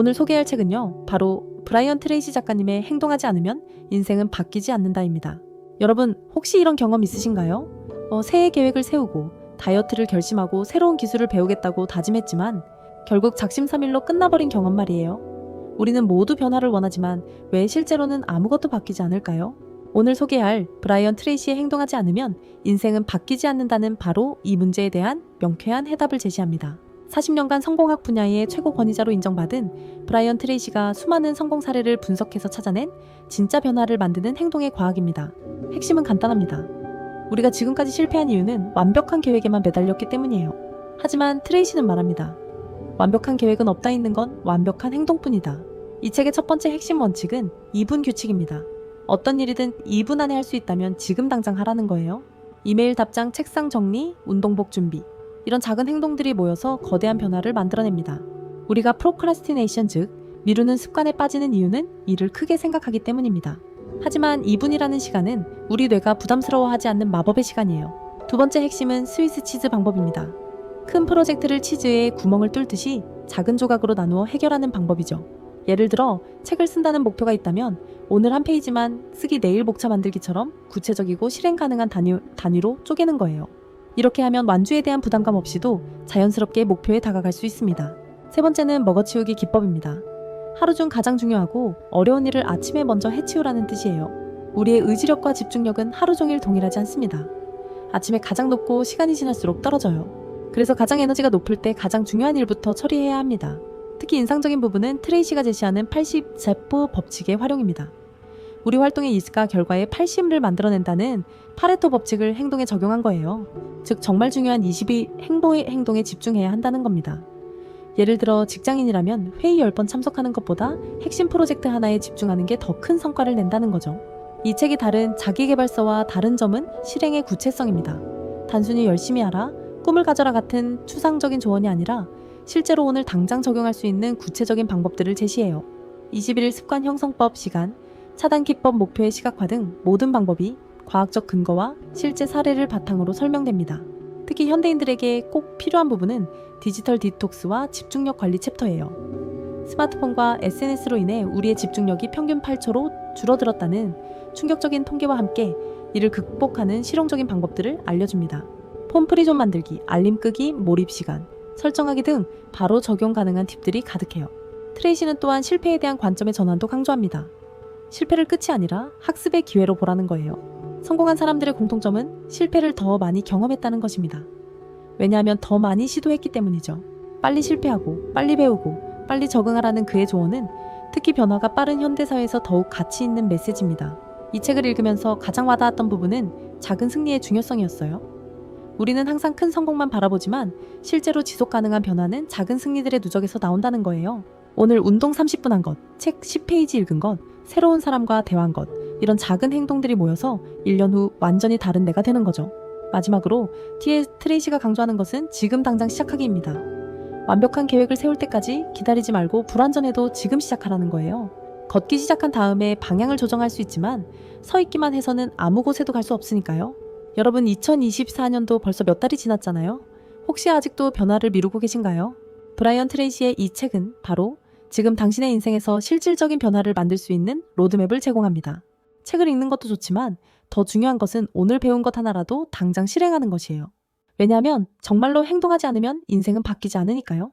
오늘 소개할 책은요, 바로 브라이언 트레이시 작가님의 행동하지 않으면 인생은 바뀌지 않는다입니다. 여러분, 혹시 이런 경험 있으신가요? 어, 새해 계획을 세우고 다이어트를 결심하고 새로운 기술을 배우겠다고 다짐했지만 결국 작심삼일로 끝나버린 경험 말이에요. 우리는 모두 변화를 원하지만 왜 실제로는 아무것도 바뀌지 않을까요? 오늘 소개할 브라이언 트레이시의 행동하지 않으면 인생은 바뀌지 않는다는 바로 이 문제에 대한 명쾌한 해답을 제시합니다. 40년간 성공학 분야의 최고 권위자로 인정받은 브라이언 트레이시가 수많은 성공 사례를 분석해서 찾아낸 진짜 변화를 만드는 행동의 과학입니다. 핵심은 간단합니다. 우리가 지금까지 실패한 이유는 완벽한 계획에만 매달렸기 때문이에요. 하지만 트레이시는 말합니다. 완벽한 계획은 없다 있는 건 완벽한 행동뿐이다. 이 책의 첫 번째 핵심 원칙은 2분 규칙입니다. 어떤 일이든 2분 안에 할 수 있다면 지금 당장 하라는 거예요. 이메일 답장, 책상 정리, 운동복 준비. 이런 작은 행동들이 모여서 거대한 변화를 만들어냅니다. 우리가 프로크라스티네이션 즉 미루는 습관에 빠지는 이유는 일을 크게 생각하기 때문입니다. 하지만 2분이라는 시간은 우리 뇌가 부담스러워하지 않는 마법의 시간이에요. 두 번째 핵심은 스위스 치즈 방법입니다. 큰 프로젝트를 치즈에 구멍을 뚫듯이 작은 조각으로 나누어 해결하는 방법이죠. 예를 들어 책을 쓴다는 목표가 있다면 오늘 한 페이지만 쓰기 내일 목차 만들기처럼 구체적이고 실행 가능한 단위, 단위로 쪼개는 거예요. 이렇게 하면 완주에 대한 부담감 없이도 자연스럽게 목표에 다가갈 수 있습니다. 세 번째는 먹어치우기 기법입니다. 하루 중 가장 중요하고 어려운 일을 아침에 먼저 해치우라는 뜻이에요. 우리의 의지력과 집중력은 하루 종일 동일하지 않습니다. 아침에 가장 높고 시간이 지날수록 떨어져요. 그래서 가장 에너지가 높을 때 가장 중요한 일부터 처리해야 합니다. 특히 인상적인 부분은 트레이시가 제시하는 80세포 법칙의 활용입니다. 우리 활동의 이즈가 결과의 80을 만들어낸다는 파레토 법칙을 행동에 적용한 거예요. 즉 정말 중요한 20이 행동에, 행동에 집중해야 한다는 겁니다. 예를 들어 직장인이라면 회의 10번 참석하는 것보다 핵심 프로젝트 하나에 집중하는 게 더 큰 성과를 낸다는 거죠. 이 책이 다른 자기개발서와 다른 점은 실행의 구체성입니다. 단순히 열심히 하라, 꿈을 가져라 같은 추상적인 조언이 아니라 실제로 오늘 당장 적용할 수 있는 구체적인 방법들을 제시해요. 21일 습관 형성법 시간, 차단 기법 목표의 시각화 등 모든 방법이 과학적 근거와 실제 사례를 바탕으로 설명됩니다. 특히 현대인들에게 꼭 필요한 부분은 디지털 디톡스와 집중력 관리 챕터예요. 스마트폰과 SNS로 인해 우리의 집중력이 평균 8초로 줄어들었다는 충격적인 통계와 함께 이를 극복하는 실용적인 방법들을 알려줍니다. 폰 프리존 만들기, 알림 끄기, 몰입 시간, 설정하기 등 바로 적용 가능한 팁들이 가득해요. 트레이시는 또한 실패에 대한 관점의 전환도 강조합니다. 실패를 끝이 아니라 학습의 기회로 보라는 거예요. 성공한 사람들의 공통점은 실패를 더 많이 경험했다는 것입니다. 왜냐하면 더 많이 시도했기 때문이죠. 빨리 실패하고, 빨리 배우고, 빨리 적응하라는 그의 조언은 특히 변화가 빠른 현대사회에서 더욱 가치 있는 메시지입니다. 이 책을 읽으면서 가장 와닿았던 부분은 작은 승리의 중요성이었어요. 우리는 항상 큰 성공만 바라보지만 실제로 지속 가능한 변화는 작은 승리들의 누적에서 나온다는 거예요. 오늘 운동 30분 한 것, 책 10페이지 읽은 것, 새로운 사람과 대화한 것, 이런 작은 행동들이 모여서 1년 후 완전히 다른 내가 되는 거죠. 마지막으로 티에 트레이시가 강조하는 것은 지금 당장 시작하기입니다. 완벽한 계획을 세울 때까지 기다리지 말고 불완전해도 지금 시작하라는 거예요. 걷기 시작한 다음에 방향을 조정할 수 있지만 서 있기만 해서는 아무 곳에도 갈 수 없으니까요. 여러분 2024년도 벌써 몇 달이 지났잖아요. 혹시 아직도 변화를 미루고 계신가요? 브라이언 트레이시의 이 책은 바로 지금 당신의 인생에서 실질적인 변화를 만들 수 있는 로드맵을 제공합니다. 책을 읽는 것도 좋지만 더 중요한 것은 오늘 배운 것 하나라도 당장 실행하는 것이에요. 왜냐하면 정말로 행동하지 않으면 인생은 바뀌지 않으니까요.